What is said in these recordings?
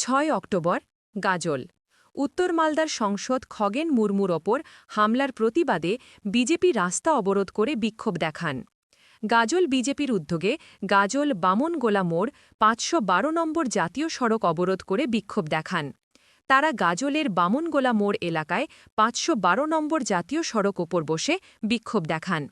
ছয় অক্টোবর, গাজল। উত্তর মালদার সংসদ খগেন মুর্মুর ওপর হামলার প্রতিবাদে বিজেপি রাস্তা অবরোধ করে বিক্ষোভ দেখান। গাজল বিজেপির উদ্যোগে গাজল বামনগোলা মোড় পাঁচশো বারো নম্বর জাতীয় সড়ক অবরোধ করে বিক্ষোভ দেখান। তারা গাজলের বামনগোলা মোড় এলাকায় পাঁচশো বারো নম্বর জাতীয় সড়ক ওপর বসে বিক্ষোভ দেখান।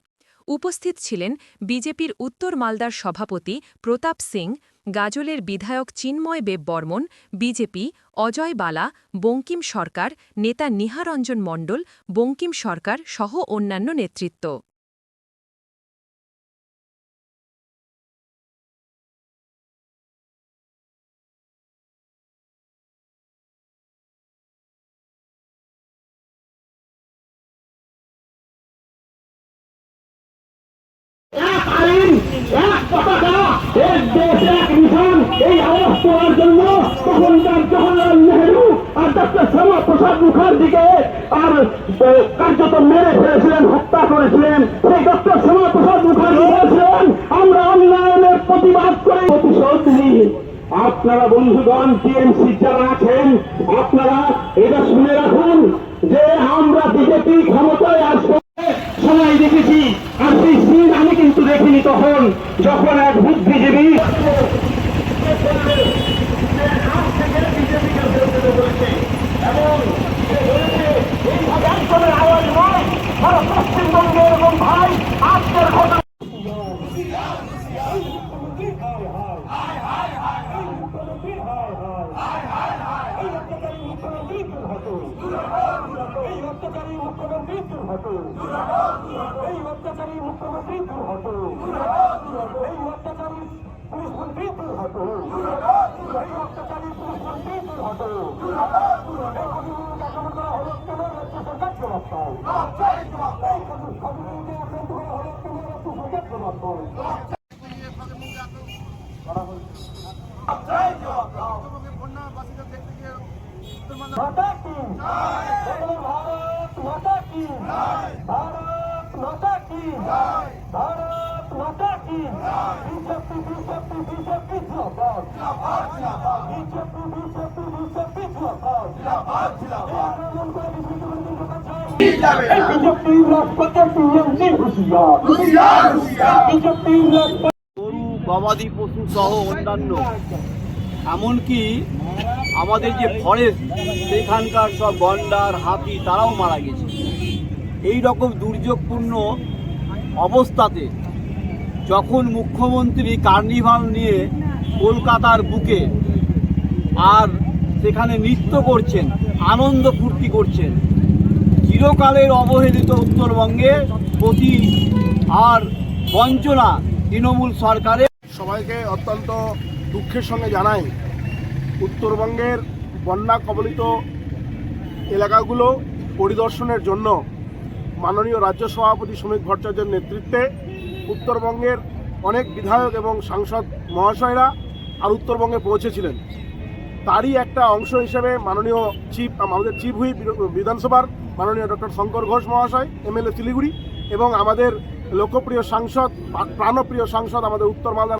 উপস্থিত ছিলেন বিজেপির উত্তর মালদার সভাপতি প্রতাপ সিং গাজলের বিধায়ক চিন্ময় বেব বর্মন, বিজেপি, অজয় বালা, বঙ্কিম সরকার, নেতা নিহারঞ্জন মণ্ডল, বঙ্কিম সরকার সহ অন্যান্য নেতৃত্ব। এক দেশ এক এই আওয়াজ তোলার জন্য জওয়াহরলাল নেহরু আর ডক্টর শ্যামা প্রসাদ মুখার্জিকে আর কার্যত মেরে ফেলেছিলেন, হত্যা করেছিলেন। সেই শ্যামা প্রসাদ মুখার্জি বলেছিলেন, আমরা উন্নয়নের প্রতিবাদ করে। প্রতিশোধ নিই আপনারা বন্ধুগণ, টিএমসি যারা আছেন, আপনারা এটা শুনে রাখুন যে আমরা বিজেপি ক্ষমতায় আসব। সময় দেখেছি, আর সেই সিন আমি কিন্তু দেখিনি তখন, যখন এক বুদ্ধিজীবী এই অত্যাচারী মুখ্যমন্ত্রী দুর্হত এই অত্যাচারী মুখ্যমন্ত্রী দুর্হত এই অত্যাচারী মন্ত্রী দুর্হত এই অত্যাচারী পুলিশ মন্ত্রী এই কমিউনিটি আক্রমণ করা হলো কেন রাজ্য সরকার জবাব পায় এই কমিউনিটি আক্রমণ করা হলো কেন রাজ্য সরকার জবাব পায় মাতা কি বলো ভারত মাতা কি ভারত মাতা কি ভারত মাতা কি বিজেপি গরু গবাদি পশু সহ অন্যান্য। এমনকি আমাদের যে ফরেস্ট সেখানকার সব গন্ডার, হাতি, তারাও মারা গেছে। এই রকম দুর্যোগপূর্ণ অবস্থাতে যখন মুখ্যমন্ত্রী কার্নিভাল নিয়ে কলকাতার বুকে আর সেখানে নৃত্য করছেন, আনন্দ ফুর্তি করছেন, চিরকালের অবহেলিত উত্তরবঙ্গে প্রতি আর বঞ্চনা তৃণমূল সরকারের। সবাইকে অত্যন্ত দুঃখের সঙ্গে জানাই, উত্তরবঙ্গের বন্যা কবলিত এলাকাগুলো পরিদর্শনের জন্য মাননীয় রাজ্য সভাপতি শ্রমিক ভট্টাচার্যের নেতৃত্বে উত্তরবঙ্গের অনেক বিধায়ক এবং সাংসদ মহাশয়রা আর উত্তরবঙ্গে পৌঁছেছিলেন। তারই একটা অংশ হিসেবে মাননীয় চিফ, আমাদের চিফ হুই বিধানসভার মাননীয় ডক্টর শঙ্কর ঘোষ মহাশয়, এমএলএ শিলিগুড়ি এবং আমাদের লোকপ্রিয় সাংসদ, প্রাণপ্রিয় সাংসদ আমাদের উত্তর মালদা